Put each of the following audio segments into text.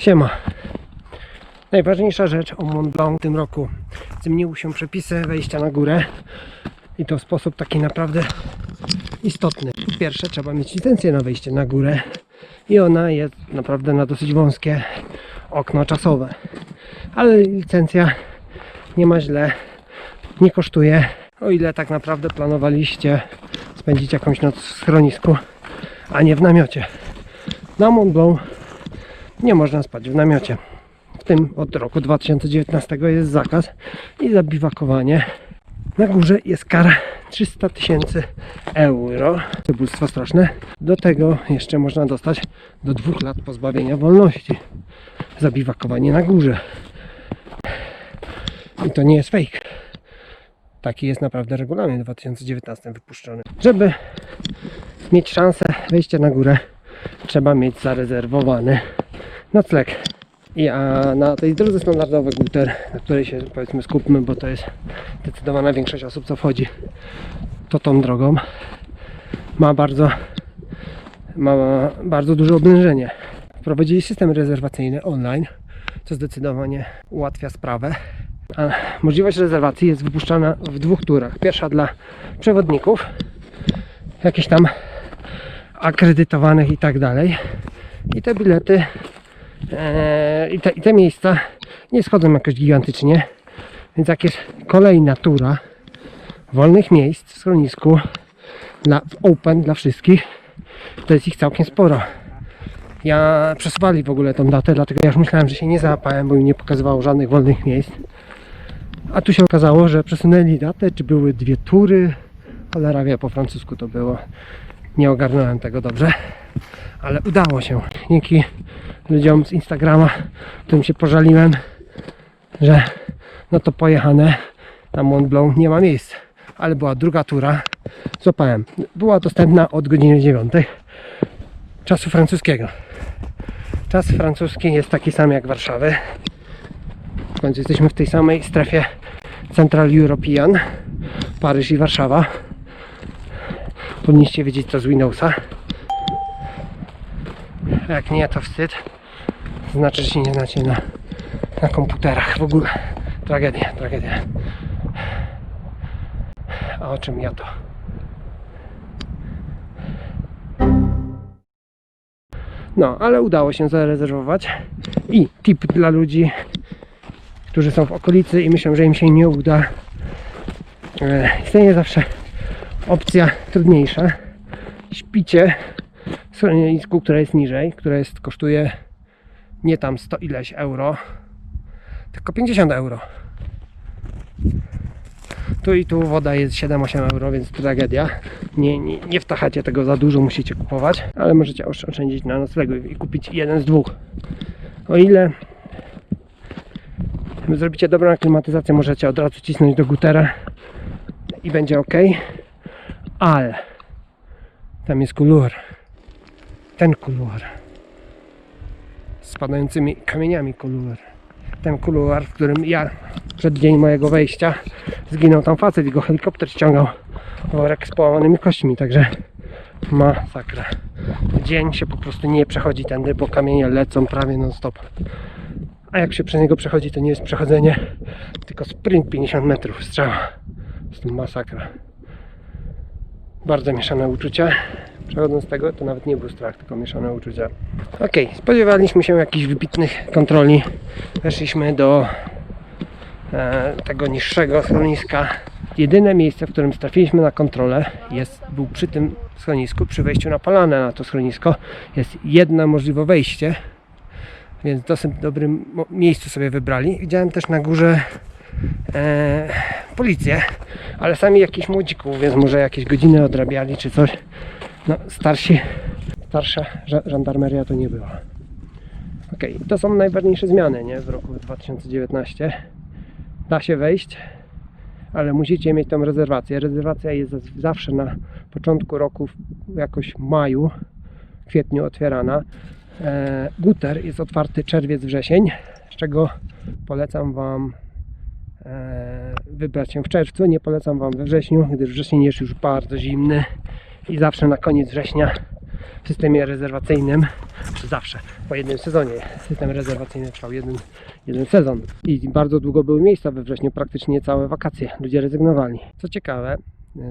Siema. Najważniejsza rzecz o Mont Blanc w tym roku. Zmieniły się przepisy wejścia na górę i to w sposób taki naprawdę istotny. Po pierwsze trzeba mieć licencję na wejście na górę i ona jest naprawdę na dosyć wąskie okno czasowe. Ale licencja nie ma źle, nie kosztuje. O ile tak naprawdę planowaliście spędzić jakąś noc w schronisku, a nie w namiocie. Na Mont Blanc nie można spać w namiocie. W tym od roku 2019 jest zakaz i zabiwakowanie. Na górze jest kara 300 tysięcy euro. Cybulstwo straszne. Do tego jeszcze można dostać do dwóch lat pozbawienia wolności. Zabiwakowanie na górze. I to nie jest fake. Taki jest naprawdę regulamin w 2019 wypuszczony. Żeby mieć szansę wejścia na górę, trzeba mieć zarezerwowany nocleg. I a na tej drodze standardowej Guter, na której się powiedzmy skupmy, bo to jest zdecydowana większość osób, co wchodzi, to tą drogą ma bardzo, ma bardzo duże oblężenie. Wprowadzili system rezerwacyjny online, co zdecydowanie ułatwia sprawę. A możliwość rezerwacji jest wypuszczana w dwóch turach. Pierwsza dla przewodników, jakichś tam akredytowanych i tak dalej. I te bilety Eee, i, te, te miejsca nie schodzą jakoś gigantycznie, więc jak jest kolejna tura wolnych miejsc w schronisku dla, w open dla wszystkich, to jest ich całkiem sporo. Ja przesuwali w ogóle tą datę, dlatego ja już myślałem, że się nie załapałem, bo mi nie pokazywało żadnych wolnych miejsc. A tu się okazało, że przesunęli datę, czy były dwie tury. Cholera wie, po francusku to było. Nie ogarnąłem tego dobrze, ale udało się. Dzięki ludziom z Instagrama, którym się pożaliłem, że no to pojechane na Mont Blanc nie ma miejsc. Ale była druga tura, złapałem. Była dostępna od godziny 9 czasu francuskiego. Czas francuski jest taki sam jak Warszawy. W końcu jesteśmy w tej samej strefie Central European, Paryż i Warszawa. Powinniście wiedzieć to z Windowsa. A Jak nie, to wstyd. Znaczy, że się nie znacie na, na komputerach. W ogóle tragedia, tragedia. A o czym ja to? No, ale udało się zarezerwować. I tip dla ludzi, którzy są w okolicy i myślą, że im się nie uda. E, Istnieje zawsze opcja trudniejsza. Śpicie w schronisku, które jest niżej, które jest, kosztuje nie tam 100 ileś euro, tylko 50 euro. Tu i tu woda jest 7-8 euro, więc tragedia. Nie, nie, nie wtachacie tego za dużo, musicie kupować, ale możecie osz- oszczędzić na noclegu i kupić jeden z dwóch. O ile zrobicie dobrą aklimatyzację, możecie od razu cisnąć do gutera i będzie ok. Ale tam jest kulur. Ten kulur. Z kamieniami kulur. Ten kuluar, w którym ja przed dzień mojego wejścia zginął tam facet i go helikopter ściągał worek z połamanymi kośćmi, także masakra. Dzień się po prostu nie przechodzi tędy, bo kamienie lecą prawie non stop. A jak się przez niego przechodzi, to nie jest przechodzenie, tylko sprint 50 metrów strzała. Po prostu masakra. Bardzo mieszane uczucia. Przechodząc z tego, to nawet nie był strach, tylko mieszane uczucia. Ok, spodziewaliśmy się jakichś wybitnych kontroli. Weszliśmy do e, tego niższego schroniska. Jedyne miejsce, w którym trafiliśmy na kontrolę, jest, był przy tym schronisku, przy wejściu na polanę na to schronisko. Jest jedno możliwe wejście, więc w dosyć dobrym miejscu sobie wybrali. Widziałem też na górze e, policję, ale sami jakichś młodzików, więc może jakieś godziny odrabiali czy coś. No, starsi, starsza ża- żandarmeria to nie była. Okej, to są najważniejsze zmiany nie? w roku 2019. Da się wejść, ale musicie mieć tą rezerwację. Rezerwacja jest zawsze na początku roku, jakoś maju, kwietniu otwierana. E, Guter jest otwarty czerwiec, wrzesień, z czego polecam Wam e, wybrać się w czerwcu. Nie polecam Wam we wrześniu, gdyż wrzesień jest już bardzo zimny i zawsze na koniec września w systemie rezerwacyjnym, czy zawsze, po jednym sezonie. System rezerwacyjny trwał jeden, jeden sezon i bardzo długo były miejsca we wrześniu, praktycznie całe wakacje. Ludzie rezygnowali. Co ciekawe,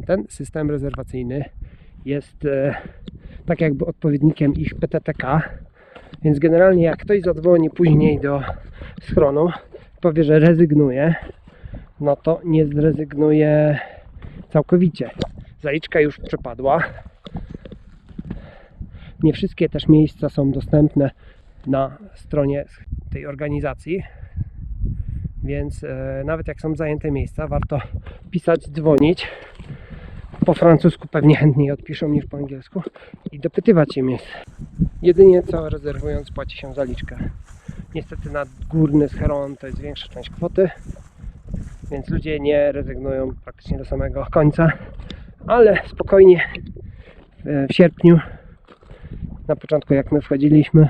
ten system rezerwacyjny jest e, tak jakby odpowiednikiem ich PTTK, więc generalnie jak ktoś zadzwoni później do schronu, powie, że rezygnuje, no to nie zrezygnuje całkowicie. Zaliczka już przepadła. Nie wszystkie też miejsca są dostępne na stronie tej organizacji, więc e, nawet jak są zajęte miejsca, warto pisać, dzwonić. Po francusku pewnie chętniej odpiszą niż po angielsku i dopytywać się miejsc. Jedynie co rezerwując płaci się zaliczkę. Niestety na górny scheron to jest większa część kwoty, więc ludzie nie rezygnują praktycznie do samego końca, ale spokojnie w, w sierpniu, na początku jak my wchodziliśmy,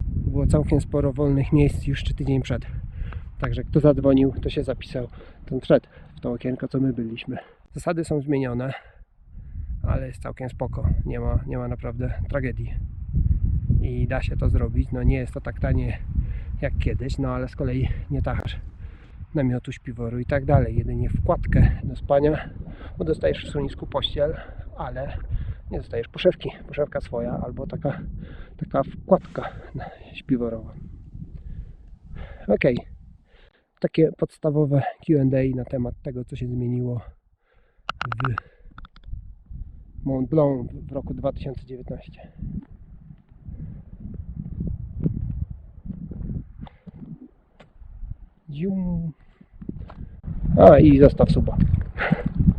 było całkiem sporo wolnych miejsc już czy tydzień przed. Także kto zadzwonił, to się zapisał ten przed w to okienko, co my byliśmy. Zasady są zmienione, ale jest całkiem spoko. Nie ma, nie ma naprawdę tragedii. I da się to zrobić. No nie jest to tak tanie jak kiedyś, no ale z kolei nie tachasz namiotu, śpiworu i tak dalej. Jedynie wkładkę do spania, bo dostajesz w schronisku pościel, ale nie dostajesz poszewki. Poszewka swoja albo taka, taka wkładka śpiworowa. Ok. Takie podstawowe Q&A na temat tego, co się zmieniło w Mont Blanc w roku 2019. Zium. A i zostaw suba.